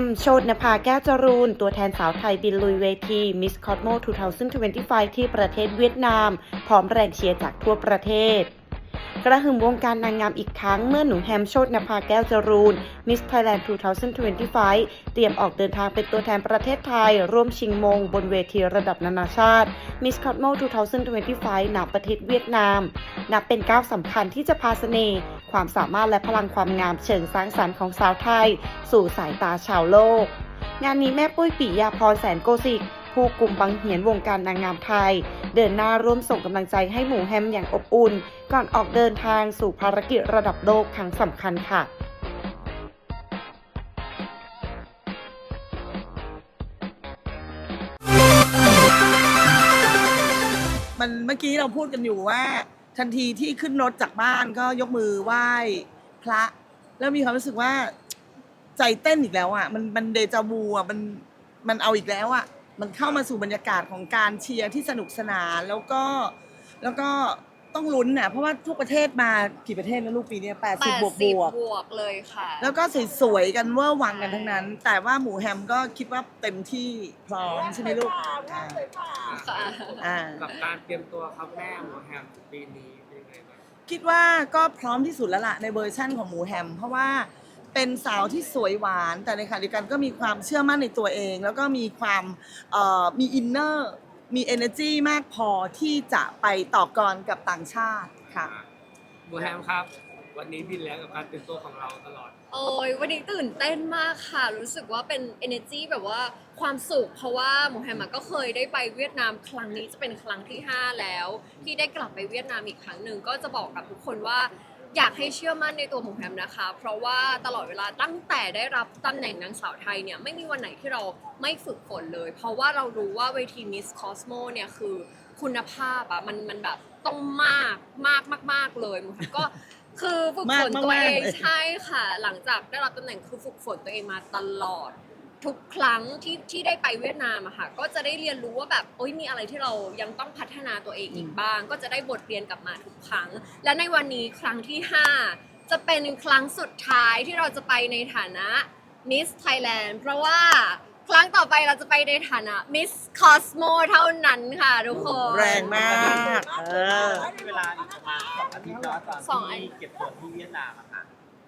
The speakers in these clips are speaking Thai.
ม โชดนภาแก้วจรูน ตัวแทนสาวไทยบินลุยเวที Miss Cosmo 2025 ที่ประเทศเวียดนาม พร้อมแรงเชียร์จากทั่วประเทศ กระหึ่มวงการนางงามอีกครั้งเมื่อหนูแฮมโชดนภาแก้วจรูน Miss Thailand 2025 เตรียมออกเดินทางเป็นตัวแทนประเทศไทย ร่วมชิงมงบนเวทีระดับนานาชาติ Miss Cosmo 2025 ณประเทศเวียดนาม นับเป็นก้าวสำคัญที่จะพาเสน่ห์ ความสามารถและพลังความงามเชิงสร้างสรรค์ของสาวไทย สู่สายตาชาวโลก งานนี้แม่ปุ้ยปิยาพรแสนโกสิกผู้กลุ่มบังเหียนวงการนางงามไทย เดินหน้าร่วมส่งกำลังใจให้หมูแฮมอย่างอบอุ่น ก่อนออกเดินทางสู่ภารกิจระดับโลกครั้งสำคัญค่ะมันเมื่อกี้เราพูดกันอยู่ว่า ทันทีที่ขึ้นรถจากบ้านก็ยกมือไหว้พระ แล้วมีความรู้สึกว่าใจเต้นอีกแล้วอะ มันมันเดจาวูอะมันมันเอาอีกแล้วอะ มันเข้ามาสู่บรรยากาศของการเชียร์ที่สนุกสนานแล้วก็แล้วก็ ต้องลุ้นน่ะเพราะว่าทุกประเทศมากี่ประเทศนะลูกปีเนี้แปดสิบบวกบวก บวกเลยค่ะ แล้วก็สวยๆกันเวอร์วังกันทั้งนั้น แต่ว่าหมูแฮมก็คิดว่าเต็มที่พร้อมใช่ไหมลูกอ่าค่ะอ่า กับการเตรียมตัวครับแม่หมูแฮมปีนี้เป็นยังไงบ้างคิดว่าก็พร้อมที่สุดแล้วล่ะในเวอร์ชั่นของหมูแฮม เพราะว่าเป็นสาวที่สวยหวาน แต่ในขณะเดียวกันก็มีความเชื่อมั่นในตัวเอง แล้วก็มีความเอ่อมีอินเนอร์ มี energy มากพอที่จะไปต่อกรกับต่างชาติค่ะหมูแฮมครับ วันนี้บินแล้วกับการเตรียมตัวของเราตลอด โอ้ยวันนี้ตื่นเต้นมากค่ะ รู้สึกว่าเป็น energy แบบว่าความสุข เพราะว่าหมูแฮมอะก็เคยได้ไปเวียดนามครั้งนี้จะเป็นครั้งที่ 5 แล้ว ที่ได้กลับไปเวียดนามอีกครั้งหนึ่งก็จะบอกกับทุกคนว่า อยากให้เชื่อมั่นในตัวหมูแฮมนะคะ เพราะว่าตลอดเวลาตั้งแต่ได้รับตำแหน่งนางสาวไทยเนี่ยไม่มีวันไหนที่เราไม่ฝึกฝนเลย เพราะว่าเรารู้ว่าเวที Miss Cosmo เนี่ยคือคุณภาพอะมันมันแบบต้องมากมากมากมากๆเลยหมูแฮมก็คือฝึกฝนมากๆตัวเองเลยใช่ค่ะ หลังจากได้รับตำแหน่งคือฝึกฝนตัวเองมาตลอด ทุกครั้งที่ที่ได้ไปเวียดนามอะค่ะ ก็จะได้เรียนรู้ว่าแบบโอ้ยมีอะไรที่เรายังต้องพัฒนาตัวเองอีกบ้าง ก็จะได้บทเรียนกลับมาทุกครั้ง และในวันนี้ครั้งที่ 5 จะเป็นครั้งสุดท้ายที่เราจะไปในฐานะ Miss Thailand เพราะว่าครั้งต่อไปเราจะไปในฐานะ Miss Cosmo เท่านั้นค่ะทุกคนแรงมากเออเวลาอีกประมาณสองอาทิตย์แล้วตอนสองอาทิที่ตย์เก็บตัวที่เวียดนามอะค่ะ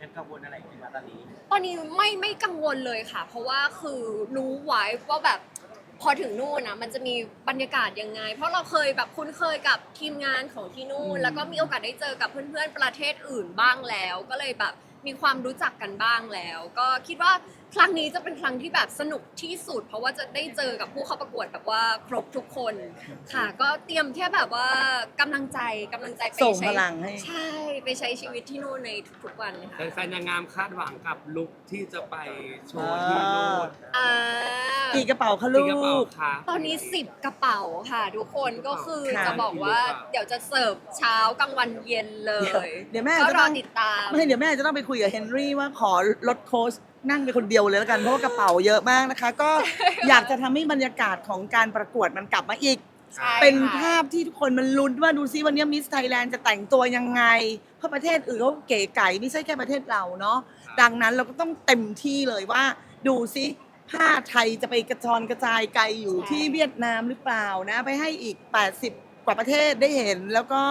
ยังกังวลอะไรอยู่ไหมตอนนี้ ตอนนี้ไม่ไม่กังวลเลยค่ะ เพราะว่าคือรู้ไว้ว่าแบบพอถึงนู่นนะมันจะมีบรรยากาศยังไง เพราะเราเคยแบบคุ้นเคยกับทีมงานของที่นู่น แล้วก็มีโอกาสได้เจอกับเพื่อนๆประเทศอื่นบ้างแล้ว ก็เลยแบบมีความรู้จักกันบ้างแล้ว ก็คิดว่า ครั้งนี้จะเป็นครั้งที่แบบสนุกที่สุด เพราะว่าจะได้เจอกับผู้เข้าประกวดแบบว่าครบทุกคนค่ะ ก็เตรียมแค่แบบว่ากำลังใจกำลังใจไปส่งใช้พลังให้ ใช่ไปใช้ชีวิตที่นู่นในทุกๆวันค่ะแฟนๆนางงามคาดหวังกับลุคที่จะไปโชว์ที่โน่นอ่า กี่กระเป๋าคะที่ลูกระเป๋ากคะตอนนี้ 10 กระเป๋าค่ะ ทุกคนก็คือค่ะ จะบอกว่าเดี๋ยวจะเสิร์ฟเช้ากลางวันเย็นเลเดี๋ยวยเดี๋ยวแม่ก็จะรต้อองติดตาม ไม่เดี๋ยวแม่จะต้องไปคุยกับเฮนรี่ว่าขอรถโค้ช นั่งไปคนเดียวเลยแล้วกันเพราะว่ากระเป๋าเยอะมากนะคะ ก็อยากจะทำให้บรรยากาศของการประกวดมันกลับมาอีก ใช่เป็นค่ะภาพที่ทุกคนมันลุ้นว่าดูซิวันนี้มิสไทยแลนด์จะแต่งตัวยังไง เพราะประเทศอื่นเขาเก๋ไก่ไม่ใช่แค่ประเทศเราเนาะดังนั้นเราก็ต้องเต็มที่เลยว่า ดูซิผ้าไทยจะไปกระจรกระจายไกลอยู่ที่เวียดนามหรือเปล่านะ ไปให้อีก 80 กว่าประเทศได้เห็นแล้วก็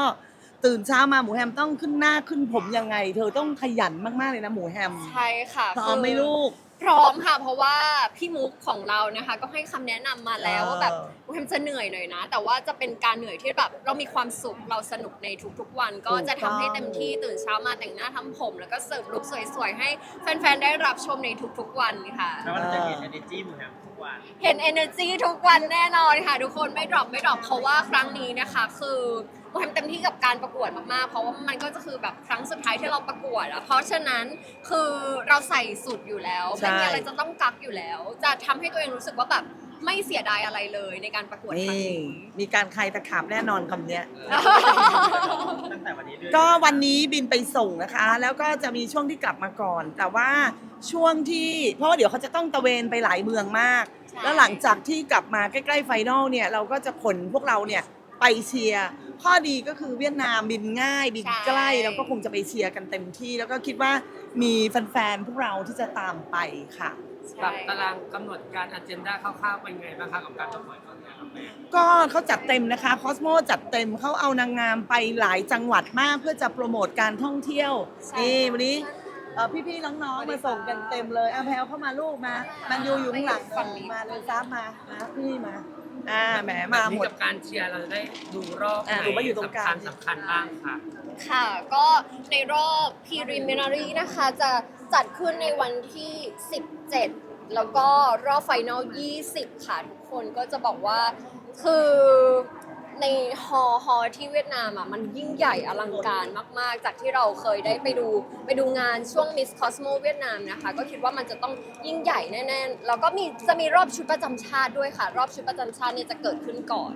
ตื่นเช้ามาหมูแฮมต้องขึ้นหน้าขึ้นผมยังไง เธอต้องขยันมากๆเลยนะหมูแฮมใช่ค่ะพร้อมไหมลูก พร้อมค่ะเพราะว่าพี่มุกของเรานะคะ ก็ให้คำแนะนำมาแล้วเออว่าแบบแฮมจะเหนื่อยหน่อยนะ แต่ว่าจะเป็นการเหนื่อยที่แบบเรามีความสุขเราสนุกในทุกๆวัน ก็จะทำให้เต็มที่ตื่นเช้ามาแต่งหน้าทำผม แล้วก็เสิร์ฟลุคสวยๆให้แฟนๆได้รับชมในทุกๆวันค่ะแล้วเราจะเห็น energy หมูแฮมทุก วัน เห็น energy ทุกวันแน่นอนค่ะทุกคนไม่ดรอปไม่ดรอปเพราะว่าครั้งนี้นะคะ คือโมแฮมเต็มที่กับการประกวดมากๆ เพราะว่ามันก็จะคือแบบครั้งสุดท้ายที่เราประกวดอะเพราะฉะนั้นคือเราใส่สุดอยู่แล้วใช่ ไม่มีอะไรจะต้องกักอยู่แล้ว จะทำให้ตัวเองรู้สึกว่าแบบไม่เสียดายอะไรเลยในการประกวดครั้งนี่นี้มีการใครตะขาบแน่นอนคำเนี้ย ตั้งแต่วันนี้ด้วยก็วันนี้บินไปส่งนะคะ แล้วก็จะมีช่วงที่กลับมาก่อน แต่ว่าช่วงที่เพราะว่าเดี๋ยวเขาจะต้องตะเวนไปหลายเมืองมาก ใช่ แล้วหลังจากที่กลับมาใกล้ๆไฟนอลเนี่ยเราก็จะขนพวกเราเนี่ยไปเชียร์ข้อดีก็คือเวียดนามบินง่ายบินใกล้ใช่ แล้วก็คงจะไปเชียร์กันเต็มที่ แล้วก็คิดว่ามีแฟนๆพวกเราที่จะตามไปค่ะ ปรับตารางกำหนดการอันเจนดาคร่าวๆเป็นไงบ้างคะกับการประกวดครั้งนี้ครับแม่ก็เขาจัดเต็มนะคะคอสโมจัดเต็มเขาเอานางงามไปหลายจังหวัดมากเพื่อจะโปรโมทการท่องเที่ยวใช่นี่วันนี้เอ่อพี่ๆน้องๆมาส่งกันเต็มเลยอาแพลวเข้ามาลูกมา มันยูอยู่ข้างหลังฝั่งนี้มาเลยซ้ามามาพี่มา อ่าแหมมาแบบหนี้มด กับการเชียร์เราจะได้ดูรอบอะไหนดูว่าอยู่ตรงกลาง สำคัญสำคัญบ้างค่ะ ค่ะก็ในรอบ preliminary นะคะจะจัดขึ้นในวันที่ 17 แล้วก็รอบไฟนอล 20 ค่ะทุกคนก็จะบอกว่าคือ ในฮอฮอที่เวียดนามอะมันยิ่งใหญ่อลังการมาก ๆ จากที่เราเคยได้ไปดูไปดูงานช่วง Miss Cosmo เวียดนามนะคะ ก็คิดว่ามันจะต้องยิ่งใหญ่แน่ๆแล้วก็มีจะมีรอบชุดประจำชาติด้วยค่ะ รอบชุดประจำชาติเนี่ยจะเกิดขึ้นก่อน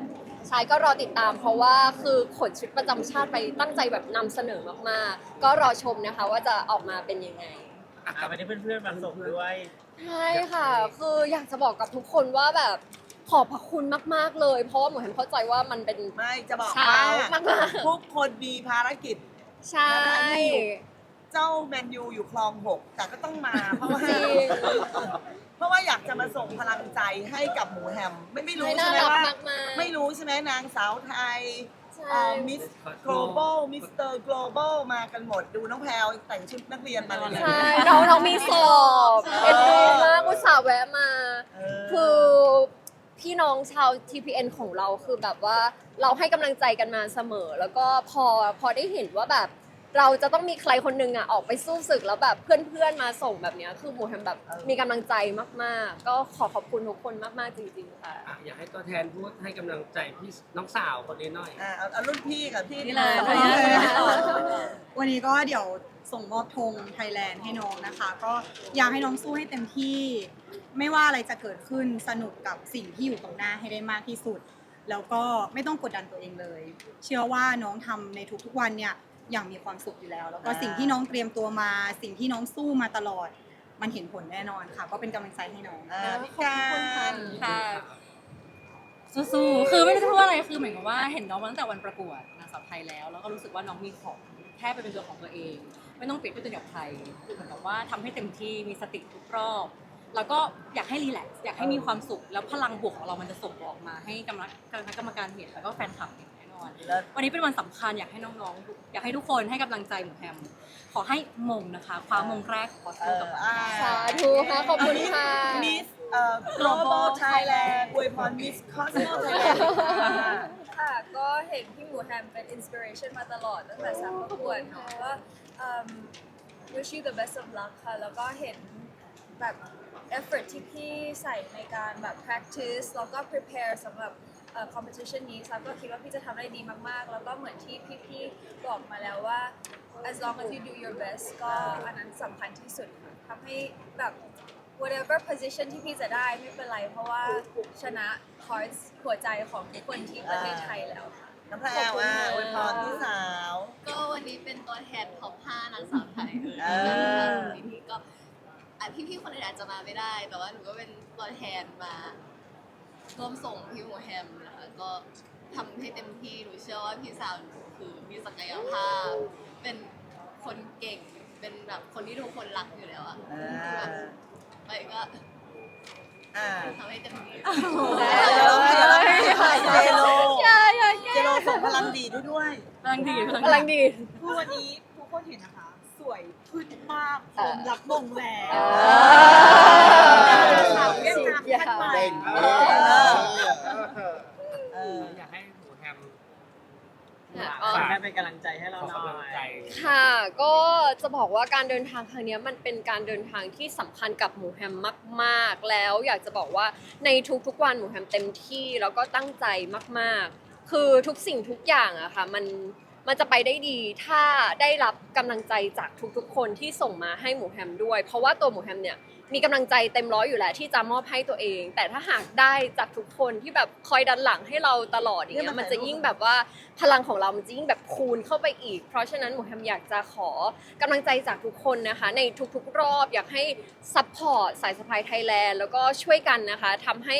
ใช่ก็รอติดตามเพราะว่าคือขนชุดประจำชาติไปตั้งใจแบบนำเสนอมากๆ ก็รอชมนะคะว่าจะออกมาเป็นยังไงอะวันนี้เพื่อนๆมาส่งด้วยใช่ค่ะ คืออยากจะบอกกับทุกคนว่าแบบ ขอบพระคุณมากๆเลย เพราะว่าหมูเห็นเข้าใจว่ามันเป็น ไม่จะบอกเช้าว่ามากๆทุกคนมีภารกิจ ใช่ เจ้าแมนยูอยู่คลองหกแต่ก็ต้องมา เพราะว่าจริง เพราะว่าอยากจะมาส่งพลังใจให้กับหมูแฮม ไม่ไม่รู้ให้ใช่น่าไหมรักว่า มากๆ ไม่รู้ใช่ไหมนางสาวไทยใช่ มิส global มิสเตอร์ global มากันหมดดูน้องแพลวแต่งชุดนักเรียนมาเลยใช่น้องน้องมีสอบเอ็นดูมากอุตส่าห์แวะมาเออคือ พี่น้องชาว TPN ของเราคือแบบว่าเราให้กำลังใจกันมาเสมอ แล้วก็พอพอได้เห็นว่าแบบเราจะต้องมีใครคนหนึงอะออกไปสู้ศึกแล้วแบบเพื่อนๆมาส่งแบบเนี้ยคือหมูแฮมแบบมีกำลังใจมากๆ ก็ขอขอบคุณทุกคนมากๆจริงๆค่ะ อะอยากให้ตัวแทนพูดให้กำลังใจพี่น้องสาวคนนี้หน่อย อะเอาเอารุ่นพี่กับพี่นี่เลยอาวันนี้เลย วันนี้ก็เดี๋ยวส่งมอบธงไทยแลนด์ให้น้องนะคะ ก็อยากให้น้องสู้ให้เต็มที่ ไม่ว่าอะไรจะเกิดขึ้นสนุกกับสิ่งที่อยู่ตรงหน้าให้ได้มากที่สุด แล้วก็ไม่ต้องกดดันตัวเองเลย เชื่อว่าน้องทำในทุกๆวันเนี่ยอย่างมีความสุขอยู่แล้ว แล้วก็สิ่งที่น้องเตรียมตัวมา สิ่งที่น้องสู้มาตลอด มันเห็นผลแน่นอนค่ะ ก็เป็นกำลังใจให้น้องอ่าพี่การค่ะสู้ๆคือไม่รู้จะพูดว่าอะไรคือเหมือนกับว่าเห็นน้องมาตั้งแต่วันประกวดนางสาวไทยแล้ว แล้วก็รู้สึกว่าน้องมีของแค่ไปเป็นตัวของตัวเอง ไม่ต้องเปรียบเทียบตัวเองกับใครคือเหมือนกับว่าทำให้เต็มที่มีสติทุกรอบ แล้วก็อยากให้รีแลกซ์อยากให้มีความสุข แล้วพลังบวกของเรามันจะส่งออกมาให้กรรมการคณะกรรมการเห็นแล้วก็แฟนคลับเห็นแน่นอนแล้ววันนี้เป็นวันสำคัญอยากให้น้องๆ อยากให้ทุกคนให้กำลังใจหมูแฮม ขอให้มงนะคะคว้ามงแรกของคอสเอโตอกับอ่าสาธุค่ะขอบคุณค่ะ มิสเอ่อ global Thailand อวยพรมิส Cosmo Thailand ค่ะ ค่ะก็เห็นพี่หมูแฮมเป็นอินสปิเรชันมาตลอดตั้งแต่สามประกวดเนาะก็เอิ่ม wish you the best of luck ค่ะ แล้วก็เห็น แบบ effort ที่พี่ใส่ในการแบบ practice แล้วก็ prepare สำหรับเอ่อ competition นี้ค่ะก็คิดว่าพี่จะทำได้ดีมากๆ แล้วก็เหมือนที่พี่ๆบอกมาแล้วว่า as long as you do your best ก็อันนั้นสำคัญที่สุดค่ะทำให้แบบ whatever position ที่พี่จะได้ไม่เป็นไรเพราะว่าชนะ hearts หัวใจของทุกคนที่ประเทศไทยแล้วค่ะ น้ำแพรวอะอวยพรพี่สาว ก็วันนี้เป็นตัวแทนท็อป5นางสาวไทยเลยเออพี่ก็ อะพี่ๆคนอื่นอาจจะมาไม่ได้ แต่ว่าหนูก็เป็นตัวแทนมาร่วมส่งพี่หมูแฮมนะคะก็ทำให้เต็มที่หนูเชื่อว่าพี่สาวหนูคือมีศักยภาพ เป็นคนเก่งเป็นแบบคนที่ทุกคนรักอยู่แล้วอะอ่า ไปก็อ่าทำให้เต็มที่ เจโลเจโลเจโลเจโลส่งพลังดีด้วยด้วย พลังดีพลังกำลังดี คือวันนี้ทุกคนเห็นนะคะ สวยขึ้นมากพร้อมรับมงแล้วอ่าสาวเวียดนามท่านใหม่เออเอออยากให้หมูแฮมอ๋อฝากแค่เป็นกำลังใจให้เราขอหน่กำลังอยใจค่ะ ก็จะบอกว่าการเดินทางครั้งเนี้ยมันเป็นการเดินทางที่สำคัญกับหมูแฮมมาก ๆ แล้วอยากจะบอกว่าในทุกๆวันหมูแฮมเต็มที่แล้วก็ตั้งใจมาก ๆ คือทุกสิ่งทุกอย่างอะค่ะ มัน มันจะไปได้ดีถ้าได้รับกำลังใจจากทุกๆ คนที่ส่งมาให้หมูแฮมด้วย เพราะว่าตัวหมูแฮมเนี่ยมีกำลังใจเต็มร้อยอยู่แล้วที่จะมอบให้ตัวเอง แต่ถ้าหากได้จากทุกคนที่แบบคอยดันหลังให้เราตลอดอย่างเงี้ยมันจะยิ่งแบบว่าพลังของเรามันจะยิ่งแบบคูณเข้าไปอีก เพราะฉะนั้นหมูแฮมอยากจะขอกำลังใจจากทุกคนนะคะ ในทุกๆ รอบอยากให้ซัพพอร์ตสายสะพายไทยแลนด์แล้วก็ช่วยกันนะคะทำให้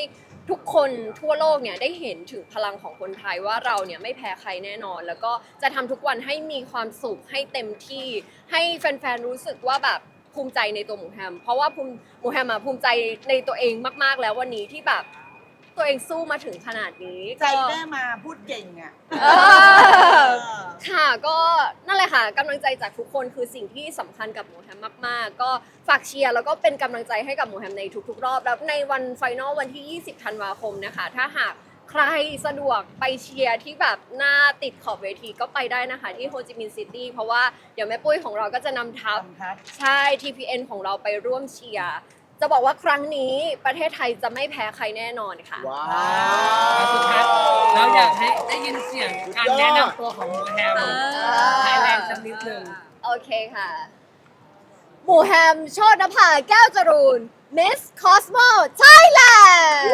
ทุกคนทั่วโลกเนี่ยได้เห็นถึงพลังของคนไทยว่าเราเนี่ยไม่แพ้ใครแน่นอน แล้วก็จะทำทุกวันให้มีความสุขให้เต็มที่ ให้แฟนๆรู้สึกว่าแบบภูมิใจในตัวหมูแฮม เพราะว่าภูมิหมูแฮมอะภูมิใจในตัวเองมาก ๆ แล้ววันนี้ที่แบบ ตัวเองสู้มาถึงขนาดนี้ใจก็แม่มาพูดเก่งอะเออค่ะก็นั่นแหละค่ะกำลังใจจากทุกคนคือสิ่งที่สำคัญกับหมูแฮมมาก ๆ ก็ฝากเชียร์แล้วก็เป็นกำลังใจให้กับหมูแฮมในทุก ๆ รอบแล้วในวันไฟนอลวันที่ 20 ธันวาคมนะคะ ถ้าหากใครสะดวกไปเชียร์ที่แบบหน้าติดขอบเวทีก็ไปได้นะคะ ที่โฮจิมินห์ซิตี้เพราะว่าเดี๋ยวแม่ปุ้ยของเราก็จะนำทัพใช่ TPN ของเราไปร่วมเชียร์ จะบอกว่าครั้งนี้ประเทศไทยจะไม่แพ้ใครแน่นอนค่ะแล้วสุดท้ายเราอยากให้ได้ยินเสียงการแนะนำตัวของหมูแฮมไทยแลนด์สักนิดหนึ่งโอเคค่ะ หมู่แฮมโชดนภาแก้วจรูน Miss Cosmo Thailand